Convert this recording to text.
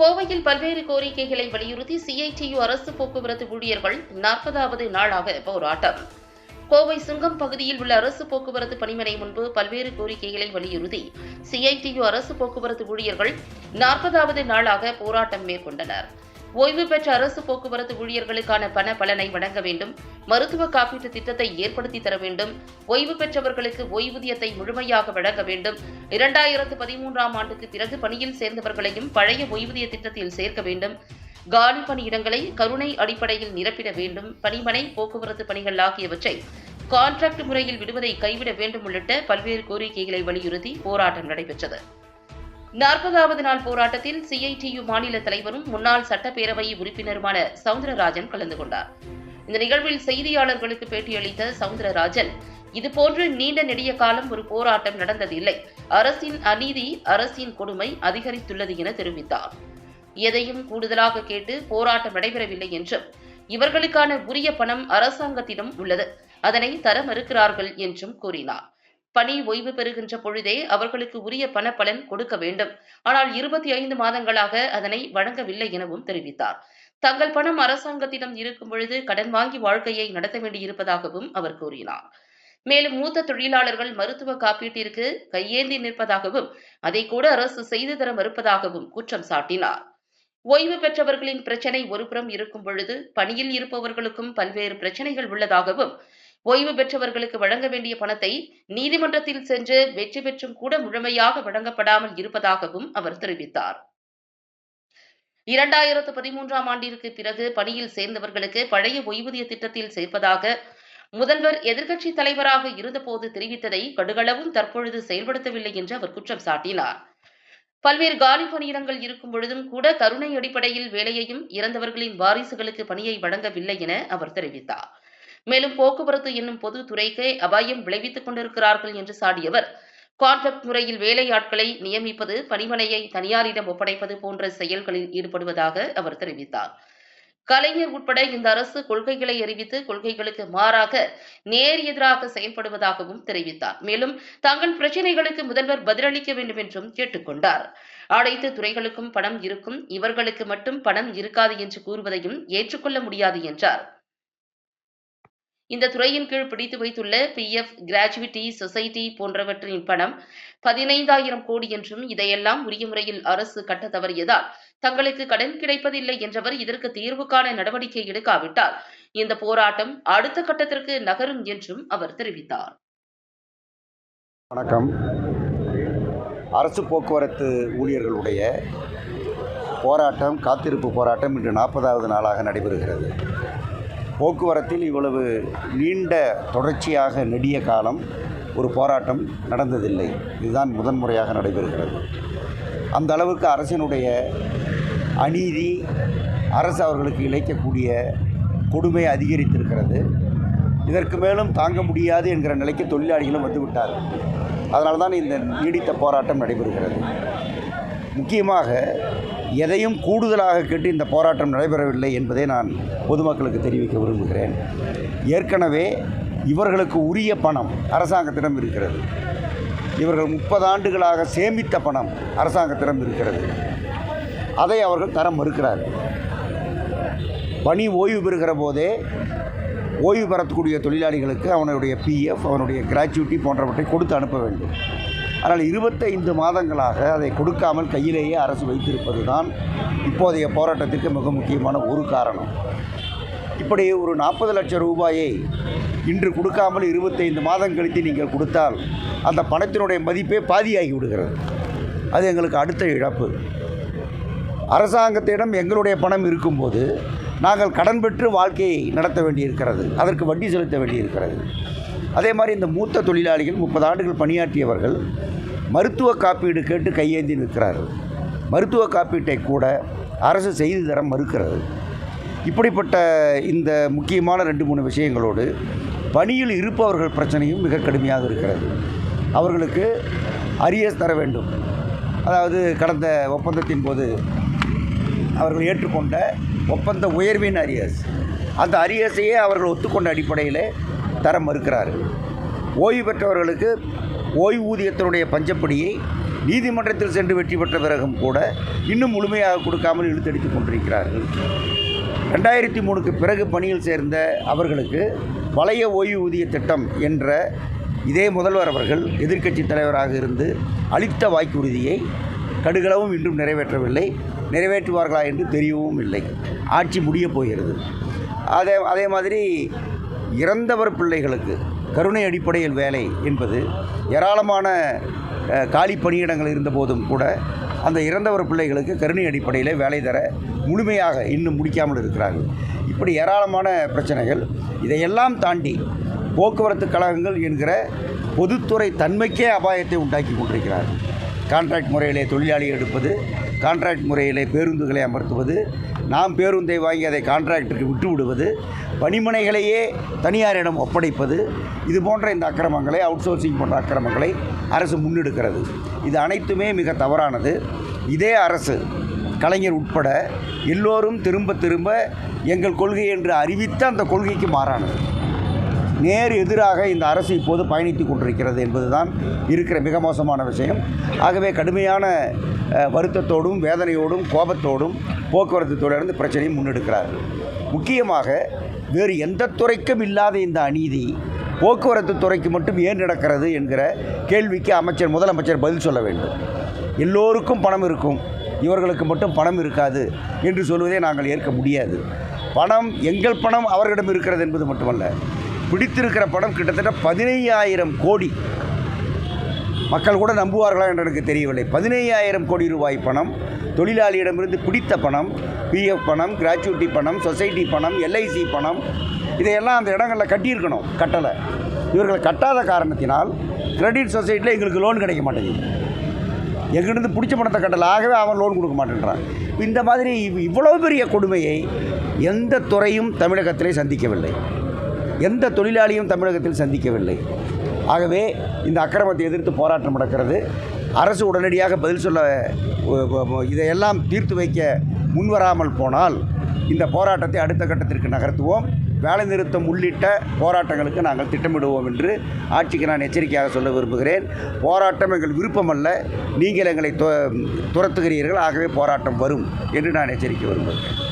கோவையில் பல்வேறு கோரிக்கைகளை வலியுறுத்தி சிஐடியு அரசு போக்குவரத்து ஊழியர்கள் நாற்பதாவது நாளாக போராட்டம். கோவை சுங்கம் பகுதியில் உள்ள அரசு போக்குவரத்து பணிமனை முன்பு பல்வேறு கோரிக்கைகளை வலியுறுத்தி சிஐடியு அரசு போக்குவரத்து ஊழியர்கள் நாற்பதாவது நாளாக போராட்டம் மேற்கொண்டனர். ஓய்வு பெற்ற அரசு போக்குவரத்து ஊழியர்களுக்கான பண பலனை வழங்க வேண்டும். மருத்துவ காப்பீட்டு திட்டத்தை ஏற்படுத்தி தர வேண்டும். ஓய்வு பெற்றவர்களுக்கு ஓய்வூதியத்தை முழுமையாக வழங்க வேண்டும். இரண்டாயிரத்து பதிமூன்றாம் ஆண்டுக்கு பிறகு பணியில் சேர்ந்தவர்களையும் பழைய ஓய்வூதிய திட்டத்தில் சேர்க்க வேண்டும். காலி பணியிடங்களை கருணை அடிப்படையில் நிரப்பிட வேண்டும். பணிமனை போக்குவரத்து பணிகள் ஆகியவற்றை கான்ட்ராக்ட் முறையில் விடுவதை கைவிட வேண்டும் உள்ளிட்ட பல்வேறு கோரிக்கைகளை வலியுறுத்தி போராட்டம் நடைபெற்றது. நாற்பதாவது நாள் போராட்டத்தில் சிஐடியு மாநில தலைவரும் முன்னாள் சட்டப்பேரவை உறுப்பினருமான சவுந்தரராஜன் கலந்து கொண்டார். இந்த நிகழ்வில் செய்தியாளர்களுக்கு பேட்டியளித்த சவுந்தரராஜன் இதுபோன்று நீண்ட நெடிய காலம் ஒரு போராட்டம் நடந்ததில்லை. அரசின் அநீதி அரசின் கொடுமை அதிகரித்துள்ளது என தெரிவித்தார். எதையும் கூடுதலாக கேட்டு போராட்டம் நடைபெறவில்லை என்றும் இவர்களுக்கான உரிய பணம் அரசாங்கத்திடம் உள்ளது. அதனை தர மறுக்கிறார்கள் என்றும் கூறினார். பணி ஓய்வு பெறுகின்ற பொழுதே அவர்களுக்கு உரிய பணப்பலன் கொடுக்க வேண்டும். ஆனால் இருபத்தி ஐந்து மாதங்களாக அதனை வழங்கவில்லை எனவும் தெரிவித்தார். தங்கள் பணம் அரசாங்கத்திடம் இருக்கும் பொழுது கடன் வாங்கி வாழ்க்கையை நடத்த வேண்டியிருப்பதாகவும் அவர் கூறினார். மேலும் மூத்த தொழிலாளர்கள் மருத்துவ காப்பீட்டிற்கு கையேந்தி நிற்பதாகவும் அதை கூட அரசு செய்து தர மறுப்பதாகவும் குற்றம் சாட்டினார். ஓய்வு பெற்றவர்களின் பிரச்சனை ஒருபுறம் இருக்கும் பொழுது பணியில் இருப்பவர்களுக்கும் பல்வேறு பிரச்சனைகள் உள்ளதாகவும் ஓய்வு பெற்றவர்களுக்கு வழங்க வேண்டிய பணத்தை நீதிமன்றத்தில் சென்று வெற்றி பெற்றும் கூட முழுமையாக வழங்கப்படாமல் இருப்பதாகவும் அவர் தெரிவித்தார். இரண்டாயிரத்து பதிமூன்றாம் ஆண்டிற்கு பிறகு பணியில் சேர்ந்தவர்களுக்கு பழைய ஓய்வூதிய திட்டத்தில் சேர்ப்பதாக முதல்வர் எதிர்க்கட்சி தலைவராக இருந்தபோது தெரிவித்ததை கடுகளவும் தற்பொழுது செயல்படுத்தவில்லை என்று அவர் குற்றம் சாட்டினார். பல்வேறு காலி பணியிடங்கள் இருக்கும் பொழுதும் கூட கருணை அடிப்படையில் வேலையையும் இறந்தவர்களின் வாரிசுகளுக்கு பணியை வழங்கவில்லை என அவர் தெரிவித்தார். மேலும் போக்குவரத்து என்னும் பொது துறைக்கே அபாயம் விளைவித்துக் கொண்டிருக்கிறார்கள் என்று சாடியவர். கான்ட்ராக்ட் முறையில் வேலையாட்களை நியமிப்பது பணிமனையை தனியாரிடம் ஒப்படைப்பது போன்ற செயல்களில் ஈடுபடுவதாக அவர் தெரிவித்தார். கலைஞர் உட்பட இந்த அரசு கொள்கைகளை அறிவித்து கொள்கைகளுக்கு மாறாக நேர் எதிராக செயல்படுவதாகவும் தெரிவித்தார். மேலும் தங்கள் பிரச்சினைகளுக்கு முதல்வர் பதிலளிக்க வேண்டும் என்றும் கேட்டுக்கொண்டார் அனைத்து துறைகளுக்கும் பணம் இருக்கும் இவர்களுக்கு மட்டும் பணம் இருக்காது என்று கூறுவதையும் ஏற்றுக்கொள்ள முடியாது என்றார். இந்த துறையின் கீழ் பிடித்து வைத்துள்ள பி எஃப் கிராஜுவிட்டி சொசைட்டி போன்றவற்றின் பணம் பதினைந்தாயிரம் கோடி என்றும் இதையெல்லாம் உரிய முறையில் அரசு கட்ட தவறியதால் தங்களுக்கு கடன் கிடைப்பதில்லை என்றவர் இதற்கு தீர்வு காண நடவடிக்கை எடுக்காவிட்டால் இந்த போராட்டம் அடுத்த கட்டத்திற்கு நகரும் என்றும் அவர் தெரிவித்தார். வணக்கம். அரசு போக்குவரத்து ஊழியர்களுடைய போராட்டம் காத்திருப்பு போராட்டம் இன்று நாற்பதாவது நாளாக நடைபெறுகிறது. போக்குவரத்தில் இவ்வளவு நீண்ட தொடர்ச்சியாக நெடிய காலம் ஒரு போராட்டம் நடந்ததில்லை. இதுதான் முதன்முறையாக நடைபெறுகிறது. அந்த அளவுக்கு அரசினுடைய அநீதி அரசு அவர்களுக்கு இழைக்கக்கூடிய கொடுமை அதிகரித்திருக்கிறது. இதற்கு மேலும் தாங்க முடியாது என்கிற நிலைக்கு தொழிலாளிகளும் வந்துவிட்டார்கள் அதனால்தான் இந்த நீடித்த போராட்டம் நடைபெறுகிறது. முக்கியமாக எதையும் கூடுதலாக கேட்டு இந்த போராட்டம் நடைபெறவில்லை என்பதை நான் பொதுமக்களுக்கு தெரிவிக்க விரும்புகிறேன். ஏற்கனவே இவர்களுக்கு உரிய பணம் அரசாங்கத்திடம் இருக்கிறது. இவர்கள் முப்பது ஆண்டுகளாக சேமித்த பணம் அரசாங்கத்திடம் இருக்கிறது. அதை அவர்கள் தர மறுக்கிறார்கள். பணி ஓய்வு பெறுகிற போதே ஓய்வு பெறக்கூடிய தொழிலாளிகளுக்கு அவனுடைய பிஎஃப் அவனுடைய கிராச்சுவிட்டி போன்றவற்றை கொடுத்து அனுப்ப வேண்டும். ஆனால் இருபத்தைந்து மாதங்களாக அதை கொடுக்காமல் கையிலேயே அரசு வைத்திருப்பது தான் இப்போதைய போராட்டத்திற்கு மிக முக்கியமான ஒரு காரணம். இப்படி ஒரு நாற்பது லட்சம் ரூபாயை இன்று கொடுக்காமல் இருபத்தைந்து மாதம் கழித்து நீங்கள் கொடுத்தால் அந்த பணத்தினுடைய மதிப்பே பாதியாகி விடுகிறது. அது எங்களுக்கு அடுத்த இழப்பு. அரசாங்கத்திடம் எங்களுடைய பணம் இருக்கும்போது நாங்கள் கடன் பெற்று வாழ்க்கையை நடத்த வேண்டியிருக்கிறது. அதற்கு வட்டி செலுத்த வேண்டியிருக்கிறது. அதே மாதிரி இந்த மூத்த தொழிலாளிகள் முப்பது ஆண்டுகள் பணியாற்றியவர்கள் மருத்துவ காப்பீடு கேட்டு கையேந்தி நிற்கிறார்கள். மருத்துவ காப்பீட்டை கூட அரசு செய்து தர மறுக்கிறது. இப்படிப்பட்ட இந்த முக்கியமான ரெண்டு மூணு விஷயங்களோடு பணியில் இருப்பவர்கள் பிரச்சனையும் மிக கடுமையாக இருக்கிறது. அவர்களுக்கு அரியஸ் தர வேண்டும். அதாவது கடந்த ஒப்பந்தத்தின் போது அவர்கள் ஏற்றுக்கொண்ட ஒப்பந்த உயர்வின் அரியர்ஸ். அந்த அரியஸையே அவர்கள் ஒத்துக்கொண்ட அடிப்படையில் தர மறுக்கிறார்கள் ஓய்வு பெற்றவர்களுக்கு ஓய்வூதியத்தினுடைய பஞ்சப்படியை நீதிமன்றத்தில் சென்று வெற்றி பெற்ற பிறகும் கூட இன்னும் முழுமையாக கொடுக்காமல் இழுத்தடித்து கொண்டிருக்கிறார்கள். ரெண்டாயிரத்தி மூணுக்கு பிறகு பணியில் சேர்ந்த அவர்களுக்கு பழைய ஓய்வூதிய திட்டம் என்ற இதே முதல்வர் அவர்கள் எதிர்க்கட்சி தலைவராக இருந்து அளித்த வாக்குறுதியை கடுகளவும் இன்றும் நிறைவேற்றவில்லை. நிறைவேற்றுவார்களா என்று தெரியவும் இல்லை. ஆட்சி முடியப் போகிறது. அதே அதே மாதிரி இறந்தவர் பிள்ளைகளுக்கு கருணை அடிப்படையில் வேலை என்பது ஏராளமான காலி பணியிடங்கள் இருந்தபோதும் கூட அந்த இறந்தவர் பிள்ளைகளுக்கு கருணை அடிப்படையில் வேலை தர முழுமையாக இன்னும் முடிக்காமல் இருக்கிறார்கள். இப்படி ஏராளமான பிரச்சனைகள் இதையெல்லாம் தாண்டி போக்குவரத்து கழகங்கள் என்கிற பொதுத்துறை தன்மைக்கே அபாயத்தை உண்டாக்கி கொண்டிருக்கிறார்கள். கான்ட்ராக்ட் முறையிலே தொழிலாளி எடுப்பது கான்ட்ராக்ட் முறையிலே பேருந்துகளை அமர்த்துவது நாம் பேருந்தை வாங்கி அதை கான்ட்ராக்டருக்கு விட்டு விடுவது பணிமனைகளையே தனியாரிடம் ஒப்படைப்பது இது போன்ற இந்த அக்கிரமங்களை அவுட் சோர்சிங் போன்ற அக்கிரமங்களை அரசு முன்னெடுக்கிறது. இது அனைத்துமே மிக தவறானது. இதே அரசு கலைஞர் உட்பட எல்லோரும் திரும்ப திரும்ப எங்கள் கொள்கை என்று அறிவித்த அந்த கொள்கைக்கு மாறானது. நேர் எதிராக இந்த அரசு இப்போது பயணித்து கொண்டிருக்கிறது என்பதுதான் இருக்கிற மிக மோசமான விஷயம். ஆகவே கடுமையான வருத்தத்தோடும் வேதனையோடும் கோபத்தோடும் போக்குவரத்து துறையிலிருந்து பிரச்சனையும் முன்னெடுக்கிறார்கள் முக்கியமாக வேறு எந்த துறைக்கும் இல்லாத இந்த அநீதி போக்குவரத்து துறைக்கு மட்டும் ஏன் நடக்கிறது என்கிற கேள்விக்கு அமைச்சர் முதலமைச்சர் பதில் சொல்ல வேண்டும். எல்லோருக்கும் பணம் இருக்கும் இவர்களுக்கு மட்டும் பணம் இருக்காது என்று சொல்வதை நாங்கள் ஏற்க முடியாது. பணம் எங்கள் பணம் அவர்களிடம் இருக்கிறது என்பது மட்டுமல்ல. பிடித்திருக்கிற பணம் கிட்டத்தட்ட பதினையாயிரம் கோடி. மக்கள் கூட நம்புவார்களா என்று எனக்கு தெரியவில்லை. பதினையாயிரம் கோடி ரூபாய் பணம் தொழிலாளியிடமிருந்து பிடித்த பணம் பிஎஃப் பணம் கிராச்சுவிட்டி பணம் சொசைட்டி பணம் எல்ஐசி பணம் இதையெல்லாம் அந்த இடங்களில் கட்டியிருக்கணும் கட்டலை. இவர்கள் கட்டாத காரணத்தினால் கிரெடிட் சொசைட்டியில் எங்களுக்கு லோன் கிடைக்க மாட்டேங்குது. எங்கிருந்து பிடிச்ச பணத்தை கட்டலை ஆகவே அவன் லோன் கொடுக்க மாட்டேன்றான். இந்த மாதிரி இவ்- பெரிய கொடுமையை எந்த துறையும் தமிழகத்திலே சந்திக்கவில்லை. எந்த தொழிலாளியும் தமிழகத்தில் சந்திக்கவில்லை. ஆகவே இந்த அக்கிரமத்தை எதிர்த்து போராட்டம் நடக்கிறது. அரசு உடனடியாக பதில் சொல்ல இதையெல்லாம் தீர்த்து வைக்க முன்வராமல் போனால் இந்த போராட்டத்தை அடுத்த கட்டத்திற்கு நகர்த்துவோம். வேலை நிறுத்தம் உள்ளிட்ட போராட்டங்களுக்கு நாங்கள் திட்டமிடுவோம் என்று ஆட்சிக்கு நான் எச்சரிக்கையாக சொல்ல விரும்புகிறேன். போராட்டம் எங்கள் விருப்பமல்ல. நீங்கள் எங்களை து- துரத்துகிறீர்கள். ஆகவே போராட்டம் வரும் என்று நான் எச்சரிக்கை விரும்புகிறேன்.